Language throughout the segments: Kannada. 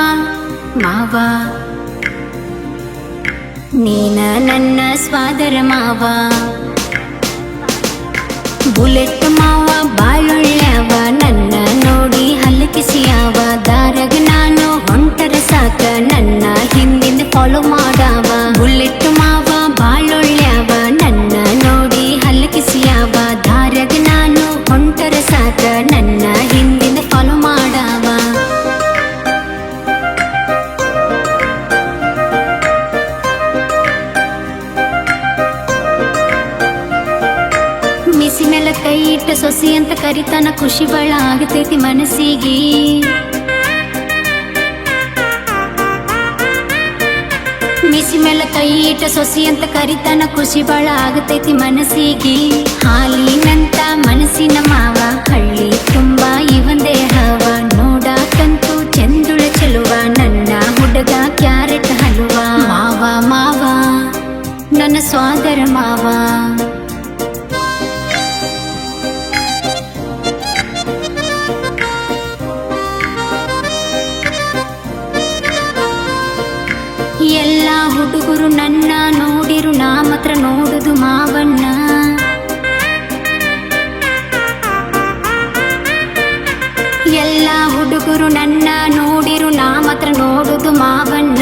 ಮಾವಾ ಮಾವಾ ನೀನ ನನ್ನ ಸ್ವಾದರ ಮಾವಾ ಬುಲೆಟ್ ಮಾವ ಕೈ ಇಟ್ಟ ಸೊಸಿ ಅಂತ ಕರಿತನ ಖುಷಿ ಬಳ ಆಗತೈತಿ ಮನಸ್ಸಿಗೆ. ಮಿಸಿ ಮೇಲೆ ಕೈ ಇಟ್ಟ ಸೊಸಿ ಅಂತ ಕರಿತನ ಖುಷಿ ಬಳ ಆಗತೈತಿ ಮನಸ್ಸಿಗೆ. ಹಾಲಿನಂತ ಮನಸ್ಸಿನ ಮಾವ, ಹಳ್ಳಿ ತುಂಬಾ ಇವಂದೇ ಹವ ನೋಡಾಕಂತೂ ಚಂದುಳ ಚೆಲುವ, ನನ್ನ ಹುಡುಗ ಕ್ಯಾರೆಟ್ ಹಲುವ. ಮಾವ ಮಾವ, ನನ್ನ ಸ್ವಾದರ ಮಾವ. ಎಲ್ಲ ಹುಡುಗರು ನನ್ನ ನೋಡಿರು, ನಾ ಮಾತ್ರ ನೋಡುದು ಮಾವಣ್ಣ. ಎಲ್ಲ ಹುಡುಗರು ನನ್ನ ನೋಡಿರು, ನಾ ಮಾತ್ರ ನೋಡುದು ಮಾವಣ್ಣ.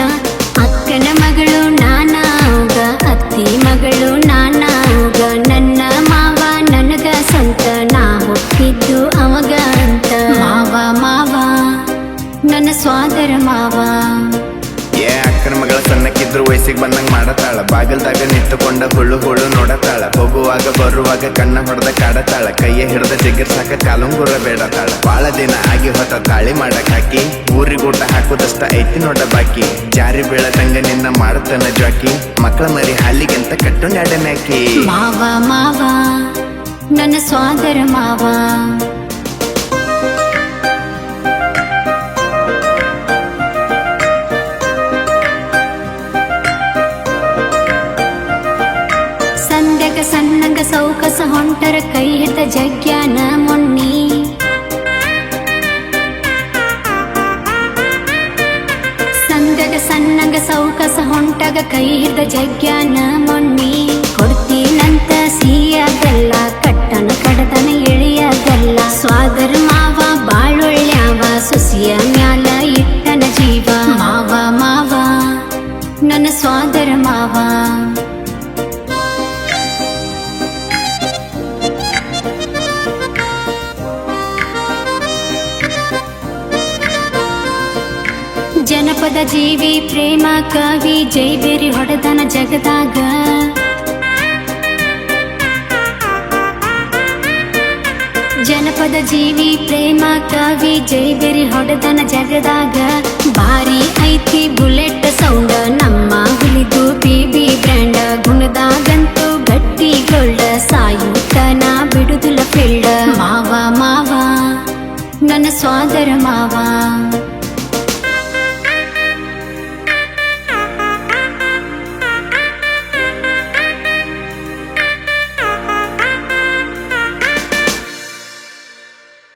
ಅಕ್ಕನ ಮಗಳು ನಾನಾಗ ಅತ್ತಿ ಮಗಳು ನಾನಾಗ ನನ್ನ ಮಾವ ನನಗ ಸಂತ, ನಾ ಹುಟ್ಟಿದ್ದು ಅವಗ ಅಂತ. ಮಾವ ಮಾವ, ನನ್ನ ಸ್ವಾದರ ಮಾವ. ಏ ಅಕ್ಕನ ಮಗಳ ಸಣ್ಣಕ್ಕಿದ್ರು ವಯಸ್ಸಿಗೆ ಬಂದಂಗೆ ಮಾಡತಾಳ. ಬಾಗಿಲ್ದಾಗ ನಿಂತುಕೊಂಡ ಹುಳು ಹುಳು ನೋಡತಾಳ. ಹೋಗುವಾಗ ಬರುವಾಗ ಕಣ್ಣ ಹೊಡೆದ ಕಾಡತಾಳ. ಕೈಯ ಹಿಡ್ದ ಜಿಗಿರ್ಸಾಕ ಕಾಲುಂಗುರ ಬೇಡತಾಳ. ಬಾಳ ದಿನ ಆಗಿ ಹೊತ್ತ ತಾಳಿ ಮಾಡಕ್ ಹಾಕಿ. ಊರಿಗೂಟ ಹಾಕುದಷ್ಟ ಐತಿ ನೋಡ ಬಾಕಿ. ಜಾರಿ ಬೀಳದಂಗ ನಿನ್ನ ಮಾಡತನ ಜಾಕಿ. ಮಕ್ಕಳ ಮರಿ ಹಾಲಿಗೆಂತ ಕಟ್ಟು ಮ್ಯಾಕಿ ಮಾವ ಮಾವ, ನನ್ನ ಸ್ವಾದರ ಮಾವ. ಸಂದ್ಯಗ ಸಣ್ಣಂಗ ಸೌಕಸ ಹೊಂಟರ ಕೈ ಹಿಡ್ದ ಜಗ್ಯಾನ ಮೊನ್ನಿ. ಸಂದಗ ಸಣ್ಣಗ ಸೌಕಸ ಹೊಂಟಗ ಕೈ ಹಿಡ್ದ ಜಗ್ಯಾನ ಮೊನ್ನಿ. ಜನಪದ ಜೀವಿ, ಪ್ರೇಮ, ಕವಿ ಜೈಬೇರಿ ಹೊಡೆದನ ಜಗದಾಗ. ಜನಪದ ಜೀವಿ, ಪ್ರೇಮ, ಕವಿ ಜೈಬೇರಿ ಹೊಡೆದನ ಜಗದಾಗ. ಭಾರಿ ಐತಿ ಬುಲೆಟ್ ಸೌಂಡ್, ನಮ್ಮ ಹುಲಿದು ಬಿಬಿ ಬ್ರ್ಯಾಂಡ್. ಗುಣದಾಗಂತೂ ಗಟ್ಟಿ ಗೊಳ್ಳ ಸಾಯುತ್ತನ ಬಿಡುದಿಲ್ಲ ಪಿಳ್ಳ ಮಾವ ಮಾವ, ನನ್ನ ಸ್ವಾದರ ಮಾವ.